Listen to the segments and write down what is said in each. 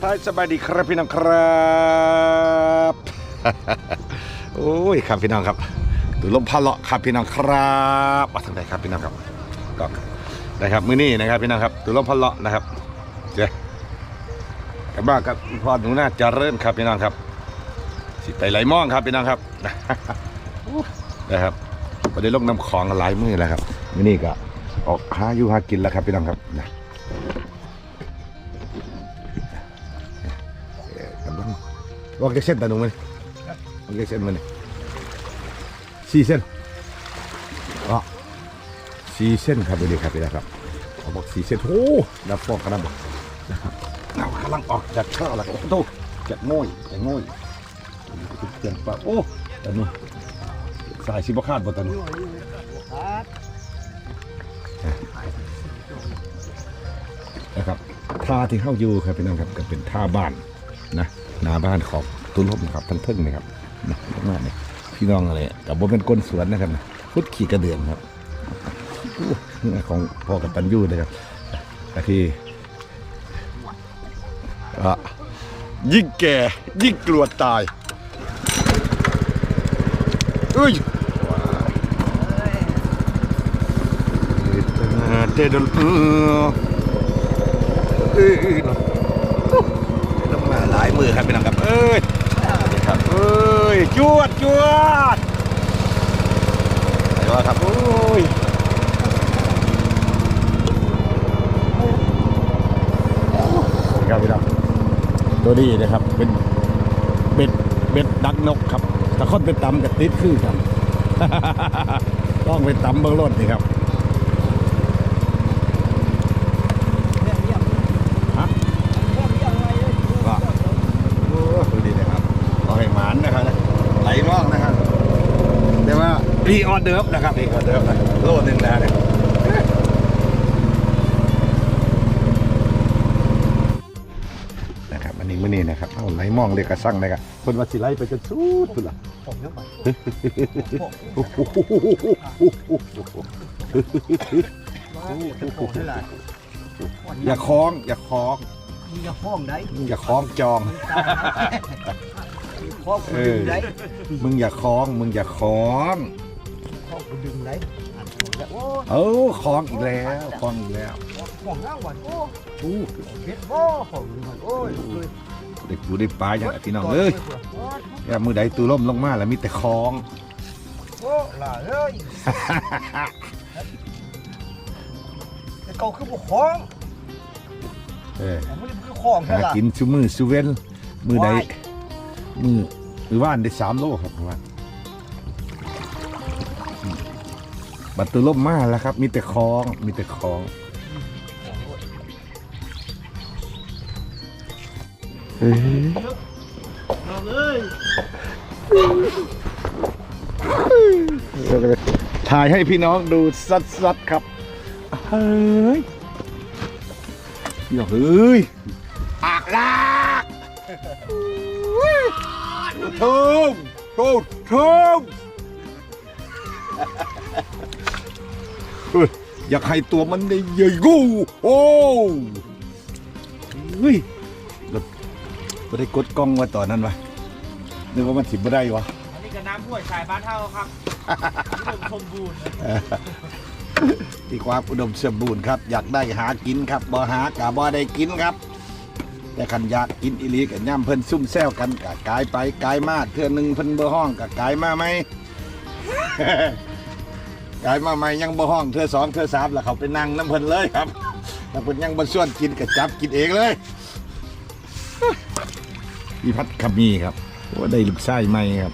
ท้ายสบายดีครับพี่น้องครับโอ้ยครับพี่น้องครับดูลมพาเลาะครับพี่น้องครับมาทางไหนครับพี่น้องครับก็นะครับมื้อนี้นะครับพี่น้องครับดูลมพาเลาะนะครับเจ้กับบ้ากับพ่อหนูน่าจะเริ่มครับพี่น้องครับสิไปไหลม่องครับพี่น้องครับนะครับพอได้ลงน้ำของหลายมือแล้วครับมื้อนี้ก็ออกหาอยู่หากินแล้วครับพี่น้องครับนะ วางกี่เส้นตาหนุ่มมันวางกี่เส้นมันสี่เส้นอ๋อสี่เส้นครับดีครับพี่นะครับเขาบอกสี่เส้นโอ้ดับฟองกระดับนะครับเรากำลังออกจากข้าวแล้วครับโตจากง่อยจากง่อยเตียงปลาโอ้ตาหนุ่มสายสิบคาดบ่ตาหนุ่มนะครับท่าที่เข้าอยู่ครับพี่น้องครับก็เป็นท่าบ้านนะ หน้าบ้านของตุนลมครับทันเทิงนะครับนะมากเลยพี่น้องอะไรกับบ่เป็นก้นสวนนะครับนะพุดขี่กระเดื่องครับของพ่อกับตันยูนะครับที่อะยิ่งแก่ยิ่งกลัวตายเอ้ยเตดลเออเอ้ย มือครับพี่น้องครับ เอ้ยครับเอ้ยจวดจวดไปว่าครับโอ้ยครับพี่น้องตัวนี้นะครับเป็นเบ็ดเบ็ดดักนกครับถ้าคนเป็นตำกับติดคือกันต้องเป็นตำเบื้องรถนี่ครับ ฮะ ก็โอ้ดูดีนะครับขอให้หมานนะครับไหลมากนะครับแต่ว่า พี่ออเดิร์ฟนะครับพี่ออเดิร์ฟนะโลหนึ่งแล้วเนี่ยนะครับอันนี้มื่อนี้นะครับเอาไหลมองเรียกกระสั่งนะครับคนว่าสิไล่ไปจนสุดพุ่นล่ะผมเยอะไปโอ้โหเป็นผมนี่แหละอย่าคล้อง อย่าคล้องมีกระห้องได้อย่าคล้องจองห้องกูดึงได้มึงอย่าคล้อง มึงอย่าคล้อง ห้องกูดึงได้โอ้เอ้าคล้องอีกแล้วคล้องอีกแล้วห้องนั่งวันโอ้อู้เพชรบ่ห้องมันโอ้ยเลยเด็กปูได้ปลาอย่างพี่น้องเอ้ยอย่ามือใดตูล่มลงมาแล้วมีแต่คล้องโอ้ล่ะเลยแต่เก่าคือบุคล้องเออแต่ไม่ได้คือคล้องแค่หาละกินชูมือชูเว้นมือใดมือหรือว่านได้สามโลครับว่าบั ตระตูล่มมาแล้วครับ มีแต่คลอง มีแต่คลองเอ้ยถ่ายให้พี่น้องดูสัดๆครับเฮ้ยอย่าเฮ้ยปากลากทุ่มทุ่มทุ่ม อยากให้ตัวมันได้ใหญ่กูโอ้เฮ้ยเราไม่ได้กดกล้องไว้ตอนนั้นวะนึกว่ามันถิบไม่ได้วะอันนี้ก็น้ำห้วยสายบ้านเท่าครับอุดมสมบูรณ์นะที่ความอุดมสมบูรณ์ครับ อยากได้หากินครับบ่หากะบ่ได้กินครับแต่คันอยากกินอีหลีกับย่ำเพิ่นซุ่มแซวกันกะกายไปกายมาเทื่อหนึ่งเพิ่นบ่ห้องกะกายมาไหม กายมาไหมยังบ่ห้องเทื่อสองเทื่อสามแล้วเขาไปนั่งน้ำเพิ่นเลยครับแล้วเพิ่นยังบ่ส่วนกินกะจับกินเองเลยพี่พัดขมีครับว่าได้ลูกไส้ไหมครับ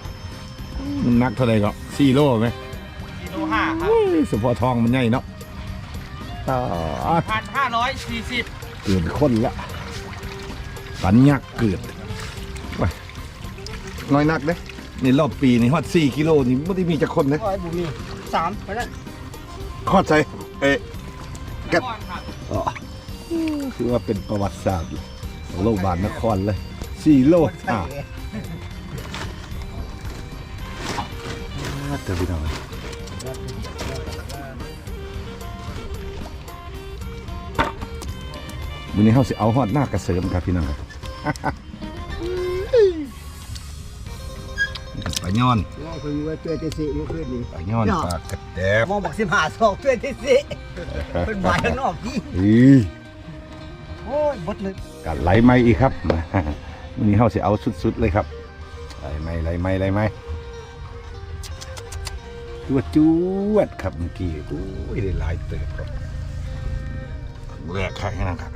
มันนักเท่าไหร่ก็สี่โลไหมกิโลห้าครับเฮ้ยสพอทองมันใหญ่เนาะต่อพันห้าร้อยสี่สิบเกิดคนละสัญญักเกิดว้ายน้อยนักเด้นี่รอบปีนี่ฮอด4กิโลนี่ไม่ได้มีจักคนเด้โอ้ยบุมี สามไปนั่นฮอดใส่เอ๊ะครับก้อนครับอ๋อคือว่าเป็นประวัติศาสตร์ของโลกบาลนครเลย4โลอะเดี๋ยวพี่น้องวันนี้เขาสิเอาฮอดหน้ากระเสริมครับพี่น้องครับ ปลาย้อนมองคือว่าตัวที่สี่มันขึ้นนี่ปลาย้อนปลากระแดบมองบอกสิบห้าสองตัวที่สี่เป็นหมายข้างนอกนี่อีโอ้ยบดเลยกัไหลไหมอีกครับวันนี้เฮาสิเอาสุดๆเลยครับไหลไหมไหลไหมไหลไหมจวดจวดครับเมื่อกี้โอ้ยได้หลายเติบครับแรกครับนะครับ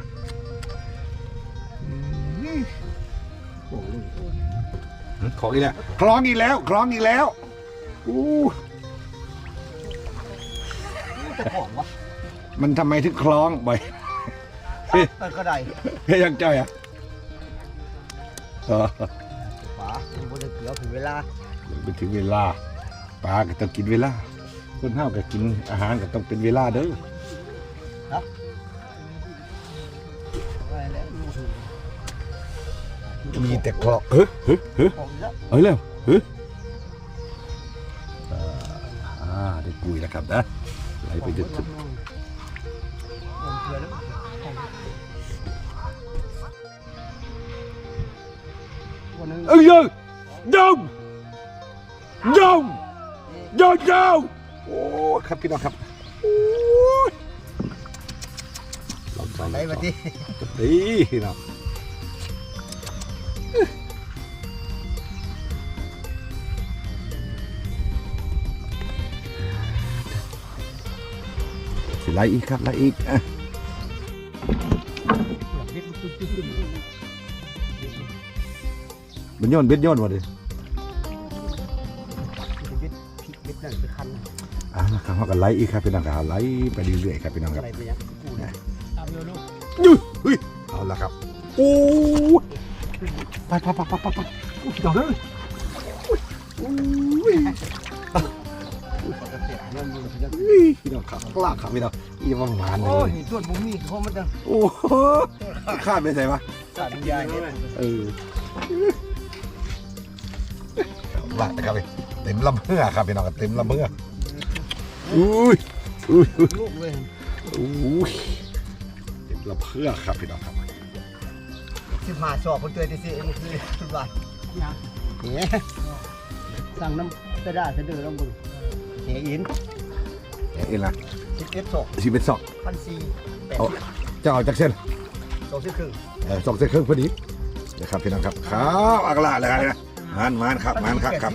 โอ้ย ของอีกแล้วคล้องอีกแล้วคล้องอีกแล้วอู้แต่ของวะมันทำไมถึงคล้องบ่อยมันก็ได้เฮ้ยยังใจอะเออป๋ามันบดเกลือถึงเวลาไปถึงเวลาปลาก็ต้องกินเวลา คนห้าวก็กินอาหารก็ต้องเป็นเวลาเด้ออะไมีแต่คลองเฮ้ยเฮ้ยเฮ้ยของเยอะเฮ้ยเร็วเฮ้ยอ่าได้กุยแล้วครับนะไหลไปจนสุดของเกลือแล้ววันนึงเอ้ยยงยงยงยงยงโอ้ครับพี่น้องครับโอ้ยลองใส่ไหนมาที่ดีพี่น้อง ไล่อีกครับไล่อีกอะมันย้อนเบ็ดย้อนมาดิเบ็ดนั่นไปคันอะนะครับเขาก็ไล่อีกครับพี่น้องครับไล่ไปเรื่อยๆครับพี่น้องครับอะไรไปยังกูนะตามเร็วลูกยืดเฮ้ยเอาละครับโอ้ไปไปไปไปไปไปโอ้ยพี่น้องเฮ้ยโอ้ย พี่น้องครับกล้าครับพี่น้องอีว่างหวานเลโอ้ยยส่วนบุ้มีเขามันจะโอ้โหข้ามไปใส่ปะสั่นยายเนี่ยเออหลักนะครับเต็มลำเพื่อครับพี่น้องครับเต็มลำเพื่ออุ้ยอุ้ยอุ้ยลูกเลยอุ้ยเต็มลำเพื่อครับพี่น้องครับสิบห้าสอบคนตัวที่สี่มันคือสุดบาทเนี่ยสั่งน้ำกระดาษเสนอลงบุญ เหียอินเอ็นละสิบเอ็ดสองสิเป็นสองพันสี่แปดเอาจะเอาจากเส้นสองสิบครึ่งเออสองเส้นครึ่งพอดีนะครับพี่น้องครับครับอักละเลยนะหมานหมานครับหมานคักครับ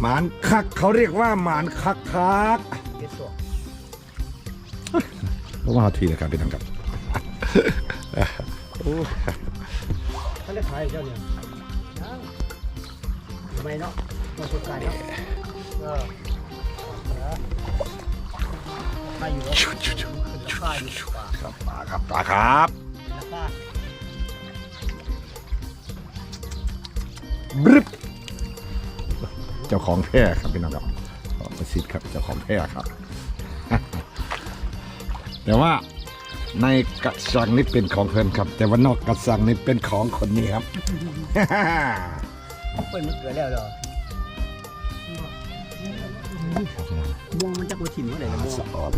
หมานคักเขาเรียกว่าหมานคักคักเอ็ดสองเพราะว่าเอาทีนะครับพี่น้องครับโอ้ท่านได้ขายเจ้าเนี่ยทำไมเนาะมันสดใสเนาะ เออขาอยู่แล้วราคาอยู่กว่าครับปลาครับปลาครับบรึบเจ้าของแพร่ครับพี่น้องครับประสิทธิ์ครับเจ้าของแพร่ครับ แต่ว่าในกระสังนี่เป็นของเพิ่นครับ แต่ว่านอกกระสังนี่เป็นของคนนี้ครับเปิดมันเกิดแล้วเหรอ มองมันจะกว่าถิ่นเมื่อไหร่ละมองสะออน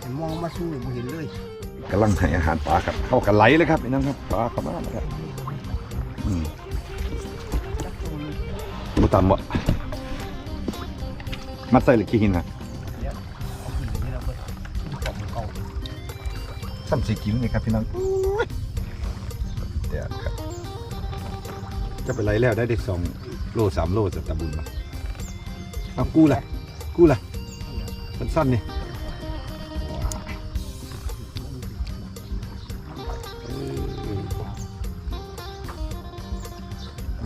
แต่มองมาสู้หรือบ่เห็นเลยกำลังให้อาหารปลาครับเข้ากันไหลเลยครับพี่น้องครับปลาเข้ามาแล้วครับอืมบุตามบ่มัดใส่หรือขี้หินนะนี่เราเปิดของมันเก่าซ้ำสีกิ้วนี่ครับพี่น้องเดี๋ยวครับ จะไปไหลแล้วได้ได้สองโลสามโลจะตะบุญมา เอากู้ละกู้ละมันสั้นนี่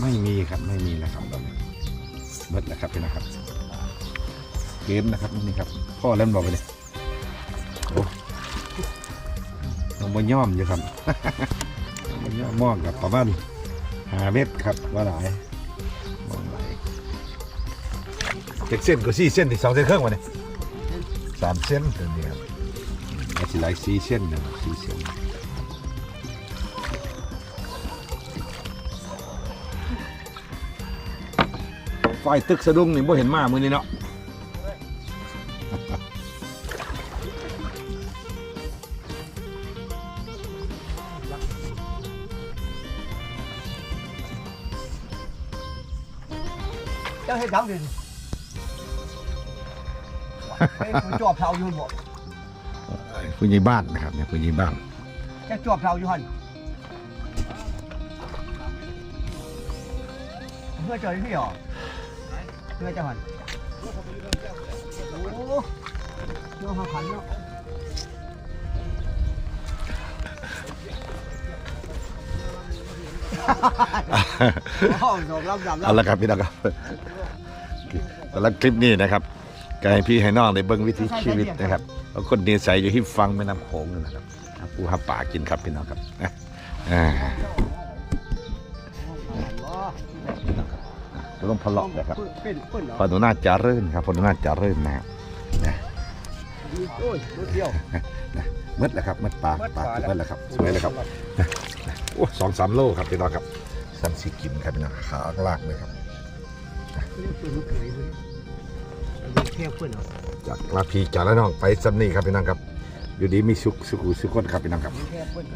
ไม่มีครับไม่มีนะครับตอนนี้เบิดแล้วครับพี่นะครับเกมนะครับนี่ครับพ่อเล่นบอกไปเลยโอ้ลงมาย่อมอยู่ครับลงมาย่อมมองกับประมาณหาเม็ดครับว่าหลาย จากเส้นก็สี่เส้นที่สองเส้นครึ่งวะเนี่ยสามเส้นตัวนี้ครับอาจจะหลายสี่เส้นนะสี่เส้นไฟตึกสะดุ้งนี่บ่เห็นมามือนี่เนาะเจ้าเฮ็ดดังดิ ไอ้ผู้จอบเผาอยู่บ่ผู้ใหญ่บ้านนะครับเนี่ยผู้ใหญ่บ้านแค่จอบเผาอยู่หั่นเพื่อเจอพี่หรอเพื่อจะหั่นโอ้เจ้าหาขันเนาะโอ้สองลำดำเอาละครับพี่น้องครับสำหรับคลิปนี้นะครับ ก็ให้พี่ให้น้องได้เบิ่งวิถีชีวิตนะครับแล้วคนนิสัยอยู่ที่ฟังแม่น้ำโขงนี่นะครับหาปูหาป่ากินครับพี่น้องครับนะอ่าเราต้องพลอกนะครับเป็นเป็นเหรอพอหนูน่าจะเริ่นครับพอหนูน่าจะเริ่นนะครับโอ้ยรถเดียวมืดแล้วครับมืดปลาปลากินมืดแล้วครับสวยเลยครับโอ้สองสามโลครับพี่น้องครับสันสีกินครับพี่น้องขาลากเลยครับ เป็นลูกเขยเลยแค่เพื่อนเหรอจากลาพีจากละน้องไปซัมนี่ครับพี่น้องครับ อยู่ดีมีสุขสุขุสุขคนครับพี่น้องครับแค่เพื่อน